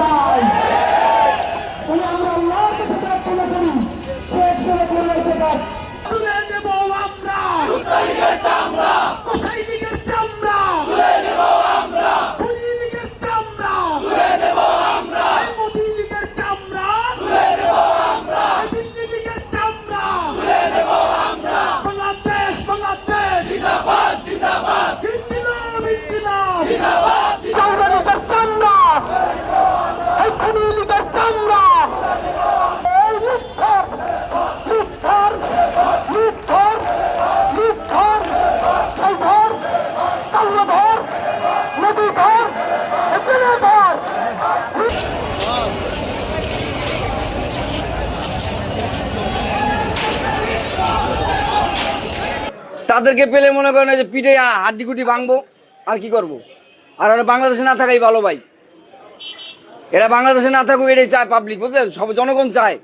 চাই আমরা আল্লাহর কথা তুলে ধরি সে একসাথে করে কাজ তাদেরকে পেলে মনে করেন যে পিঠে হাড্ডি কুটি ভাঙবো, আর কি করব। আর ওরা বাংলাদেশে না থাকাই ভালো ভাই। এরা বাংলাদেশে না থাকুক, এটাই চায় পাবলিক বুঝলেন? সব জনগণ চায়।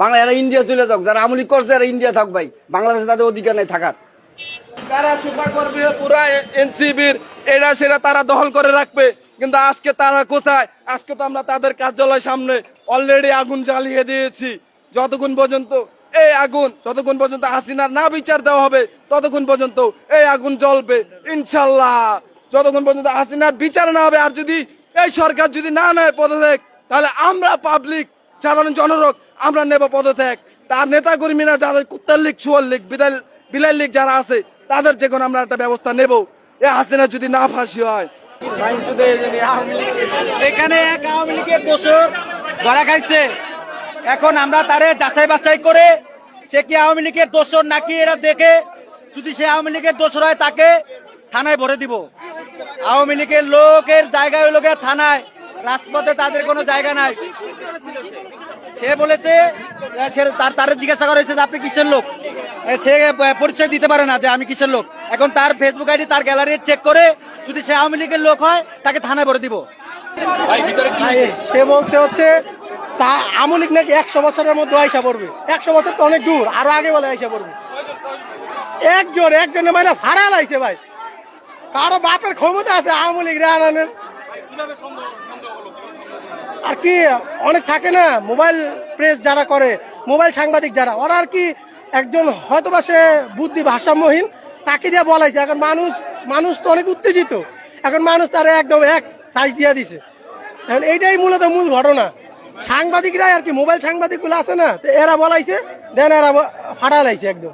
বাংলা এরা ইন্ডিয়া চলে যাক, যারা আমলিক করছে এরা ইন্ডিয়া থাক ভাই। বাংলাদেশে তাদের অধিকার নেই থাকার। তারা সুপার করবে পুরা এনসিবির এটা সেটা তারা দখল করে রাখবে। কিন্তু আজকে তারা কোথায়? আজকে তো আমরা তাদের কার্যালয় সামনে অলরেডি আগুন জ্বালিয়ে দিয়েছি। যতক্ষণ পর্যন্ত এই আগুন যতক্ষণ পর্যন্ত হাসিনার না বিচার দেওয়া হবে, ততক্ষণ পর্যন্ত এই আগুন জ্বলবে, ইনশাল্লাহ। যতক্ষণ পর্যন্ত হাসিনার বিচার না হবে, আর যদি এই সরকার যদি না নেয় পদত্যাগ, তাহলে আমরা পাবলিক সাধারণ জনরক আমরা নেব পদত্যাগ। তার নেতা কর্মীরা যাদের কুত্তার লীগ সুয়ার লীগ বিদায় বিলাল লীগ যারা আছে, তাদের যে কোনো আমরা একটা ব্যবস্থা নেব। এ হাসিনা যদি না ফাঁসি হয়। এখানে এক আওয়ামী লীগের দোষর ধরা খাইছে। এখন আমরা তারে যাচাই বাছাই করে সে কি আওয়ামী লীগের দোষর নাকি এরা দেখে যদি সে আওয়ামী লীগের দোষর হয় তাকে থানায় ভরে দিব। আওয়ামী লীগের লোকের জায়গায় লোকের থানায় রাজপথে তাদের কোনো জায়গা নাই। সে বলেছে তার তার জিজ্ঞাসা করা হয়েছে যে আপনি কিসের লোক? সে পরিচয় দিতে পারে না যে আমি কিসের লোক। এখন তার ফেসবুক আইডি তার গ্যালারি চেক করে যদি সে আওয়ামী লীগের লোক হয় তাকে থানায় ভরে দিব। ভাই, সে বলছে হচ্ছে তা আমলিক নাকি একশো বছরের মধ্যে আইসা পড়বে? একশো বছর তো অনেক দূর, আরও আগে বলে আইসা পড়বে। একজন একজনে মানে ভাড়া লাগছে ভাই। কারও বাপের ক্ষমতা আছে আওয়ামী লীগ আনানের। আর কি, অনেক থাকে না, মোবাইল প্রেস যারা করে, মোবাইল সাংবাদিক যারা, ওরা আর কি একজন হয়তো বা সে বুদ্ধি ভারসাম্যহীন, তাকে দিয়ে বলাইছে, এখন মানুষ মানুষ তো অনেক উত্তেজিত। এখন মানুষ তারা একদম এক সাইজ দিয়ে দিছে। এখন এইটাই মূলত মূল ঘটনা। সাংবাদিকরাই আর কি, মোবাইল সাংবাদিকগুলো আছে না, তো এরা বলাইছে, দেন এরা ফাটা লাইছে একদম।